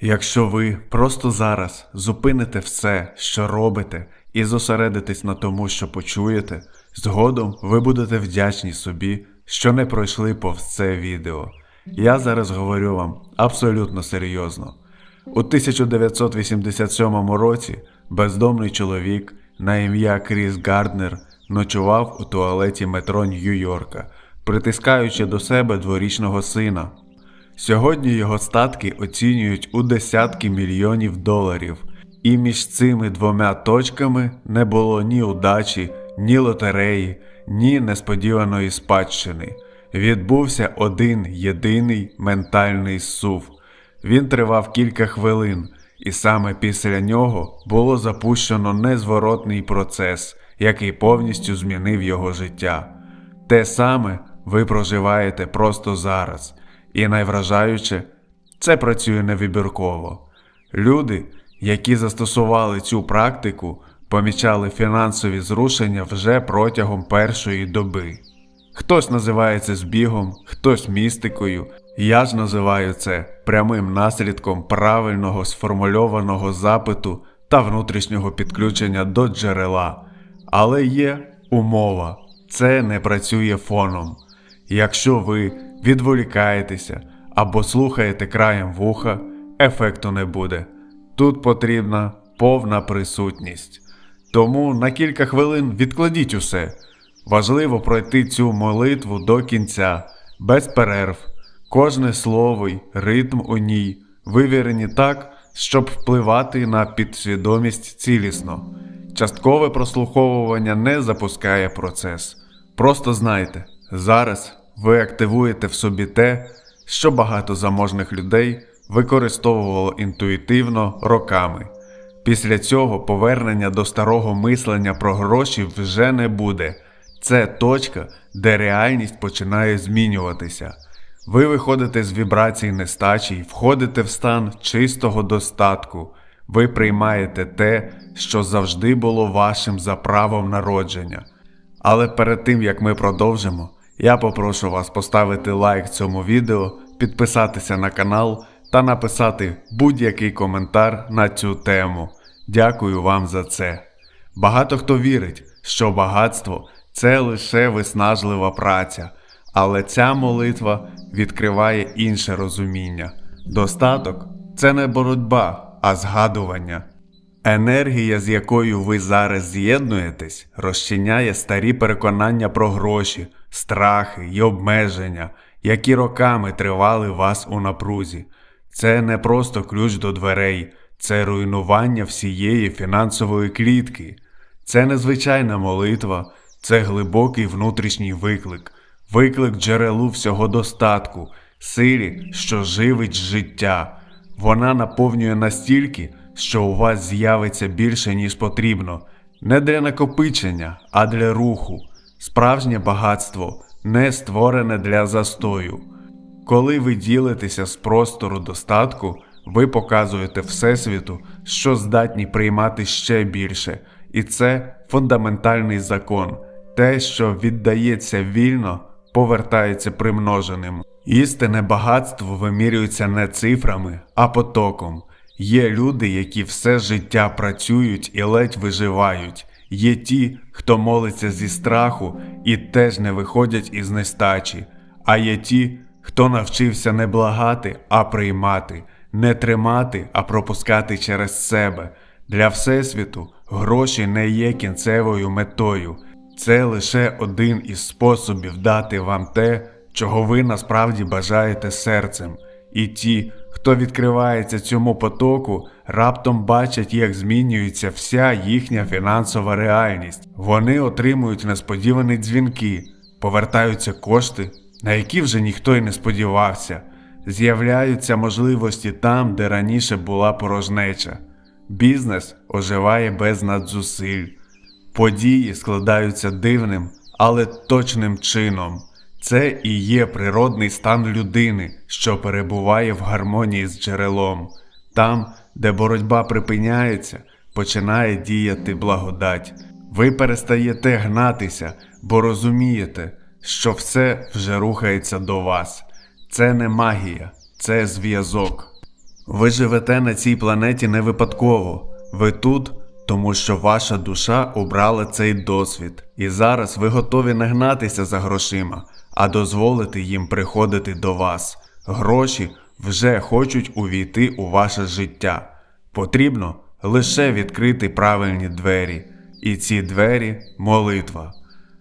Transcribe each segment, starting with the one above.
Якщо ви просто зараз зупините все, що робите, і зосередитесь на тому, що почуєте, згодом ви будете вдячні собі, що не пройшли повз це відео. Я зараз говорю вам абсолютно серйозно. У 1987 році бездомний чоловік на ім'я Кріс Гарднер ночував у туалеті метро Нью-Йорка, притискаючи до себе дворічного сина. Сьогодні його статки оцінюють у десятки мільйонів доларів, і між цими двома точками не було ні удачі, ні лотереї, ні несподіваної спадщини. Відбувся один єдиний ментальний сув. Він тривав кілька хвилин, і саме після нього було запущено незворотний процес, який повністю змінив його життя. Те саме ви проживаєте просто зараз. І найвражаюче, це працює невибірково. Люди, які застосували цю практику, помічали фінансові зрушення вже протягом першої доби. Хтось називає це збігом, хтось містикою. Я ж називаю це прямим наслідком правильного сформульованого запиту та внутрішнього підключення до джерела. Але є умова: це не працює фоном. Якщо ви відволікаєтеся або слухаєте краєм вуха, ефекту не буде. Тут потрібна повна присутність. Тому на кілька хвилин відкладіть усе. Важливо пройти цю молитву до кінця, без перерв. Кожне слово й ритм у ній вивірені так, щоб впливати на підсвідомість цілісно. Часткове прослуховування не запускає процес. Просто знайте, зараз ви активуєте в собі те, що багато заможних людей використовувало інтуїтивно роками. Після цього повернення до старого мислення про гроші вже не буде. Це точка, де реальність починає змінюватися. Ви виходите з вібрацій нестачі і входите в стан чистого достатку. Ви приймаєте те, що завжди було вашим за правом народження. Але перед тим як ми продовжимо, я попрошу вас поставити лайк цьому відео, підписатися на канал та написати будь-який коментар на цю тему. Дякую вам за це. Багато хто вірить, що багатство це лише виснажлива праця, але ця молитва відкриває інше розуміння. Достаток це не боротьба, а згадування. Енергія, з якою ви зараз з'єднуєтесь, розчиняє старі переконання про гроші, страхи й обмеження, які роками тривали вас у напрузі. Це не просто ключ до дверей, це руйнування всієї фінансової клітки. Це незвичайна молитва, це глибокий внутрішній виклик, виклик джерелу всього достатку, силі, що живить життя. Вона наповнює настільки, що у вас з'явиться більше, ніж потрібно, не для накопичення, а для руху. Справжнє багатство не створене для застою. Коли ви ділитеся з простору достатку, ви показуєте Всесвіту, що здатні приймати ще більше, і це фундаментальний закон. Те, що віддається вільно, повертається примноженим. Істинне багатство вимірюється не цифрами, а потоком. Є люди, які все життя працюють і ледь виживають. Є ті, хто молиться зі страху і теж не виходять із нестачі. А є ті, хто навчився не благати, а приймати, не тримати, а пропускати через себе. Для Всесвіту гроші не є кінцевою метою. Це лише один із способів дати вам те, чого ви насправді бажаєте серцем. І ті, хто відкривається цьому потоку, раптом бачать, як змінюється вся їхня фінансова реальність. Вони отримують несподівані дзвінки, повертаються кошти, на які вже ніхто й не сподівався. З'являються можливості там, де раніше була порожнеча. Бізнес оживає без надзусиль. Події складаються дивним, але точним чином. Це і є природний стан людини, що перебуває в гармонії з джерелом. Там, де боротьба припиняється, починає діяти благодать. Ви перестаєте гнатися, бо розумієте, що все вже рухається до вас. Це не магія, це зв'язок. Ви живете на цій планеті не випадково. Ви тут, тому що ваша душа обрала цей досвід, і зараз ви готові не гнатися за грошима, а дозволити їм приходити до вас. Гроші вже хочуть увійти у ваше життя. Потрібно лише відкрити правильні двері, і ці двері молитва.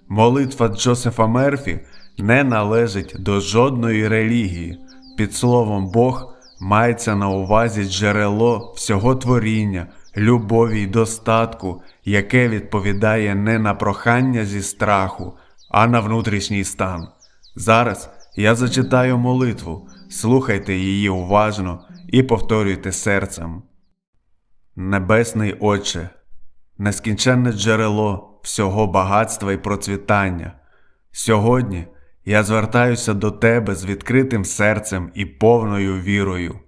Молитва Джосефа Мерфі не належить до жодної релігії. Під словом Бог мається на увазі джерело всього творіння, любові й достатку, яке відповідає не на прохання зі страху, а на внутрішній стан. Зараз я зачитаю молитву, слухайте її уважно і повторюйте серцем. Небесний Отче, нескінченне джерело всього багатства і процвітання. Сьогодні я звертаюся до Тебе з відкритим серцем і повною вірою.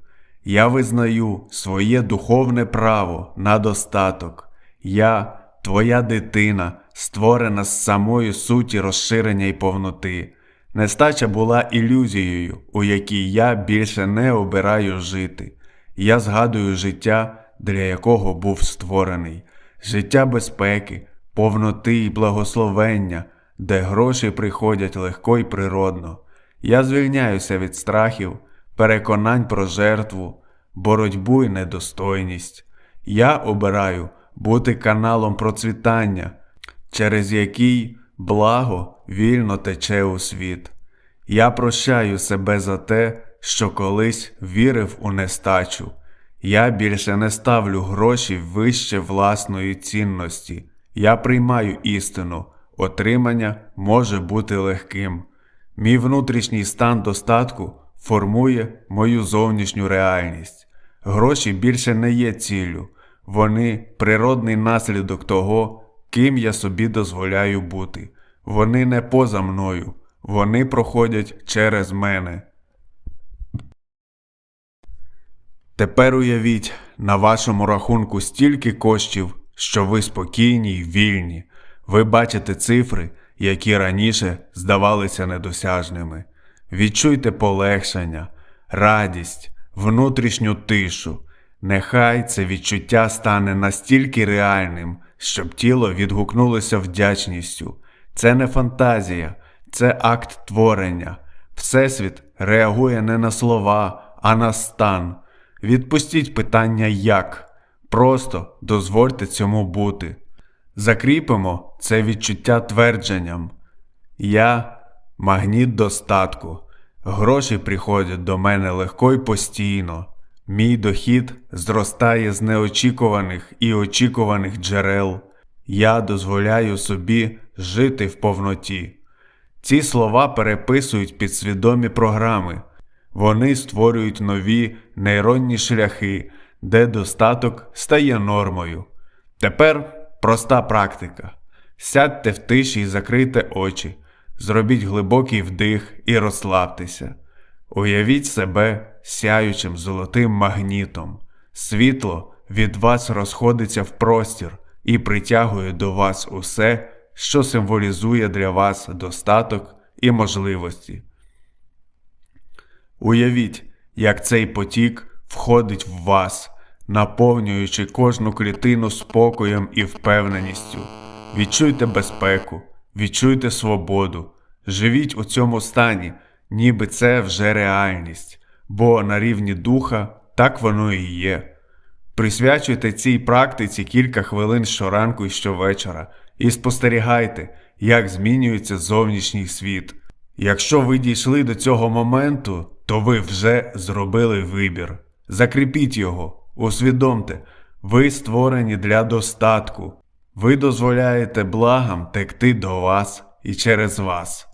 Я визнаю своє духовне право на достаток. Я, Твоя дитина, створена з самої суті розширення і повноти. Нестача була ілюзією, у якій я більше не обираю жити. Я згадую життя, для якого був створений, життя безпеки, повноти і благословення, де гроші приходять легко й природно. Я звільняюся від страхів, переконань про жертву, боротьбу і недостойність. Я обираю бути каналом процвітання, через який благо вільно тече у світ. Я прощаю себе за те, що колись вірив у нестачу. Я більше не ставлю гроші вище власної цінності. Я приймаю істину, отримання може бути легким. Мій внутрішній стан достатку формує мою зовнішню реальність. Гроші більше не є ціллю, вони природний наслідок того, ким я собі дозволяю бути. Вони не поза мною, вони проходять через мене. Тепер уявіть на вашому рахунку стільки коштів, що ви спокійні й вільні. Ви бачите цифри, які раніше здавалися недосяжними. Відчуйте полегшення, радість, внутрішню тишу. Нехай це відчуття стане настільки реальним, щоб тіло відгукнулося вдячністю. Це не фантазія, це акт творення. Всесвіт реагує не на слова, а на стан. Відпустіть питання як. Просто дозвольте цьому бути. Закріпимо це відчуття твердженням. Я магніт достатку. Гроші приходять до мене легко й постійно. Мій дохід зростає з неочікуваних і очікуваних джерел. Я дозволяю собі жити в повноті. Ці слова переписують підсвідомі програми. Вони створюють нові нейронні шляхи, де достаток стає нормою. Тепер проста практика. Сядьте в тиші і закрийте очі, зробіть глибокий вдих і розслабтеся. Уявіть себе сяючим золотим магнітом. Світло від вас розходиться в простір і притягує до вас усе, що символізує для вас достаток і можливості. Уявіть, як цей потік входить в вас, наповнюючи кожну клітину спокоєм і впевненістю. Відчуйте безпеку, відчуйте свободу, живіть у цьому стані, ніби це вже реальність, бо на рівні духа так воно і є. Присвячуйте цій практиці кілька хвилин щоранку і щовечора і спостерігайте, як змінюється зовнішній світ. Якщо ви дійшли до цього моменту, то ви вже зробили вибір. Закріпіть його, усвідомте, ви створені для достатку. Ви дозволяєте благам текти до вас і через вас.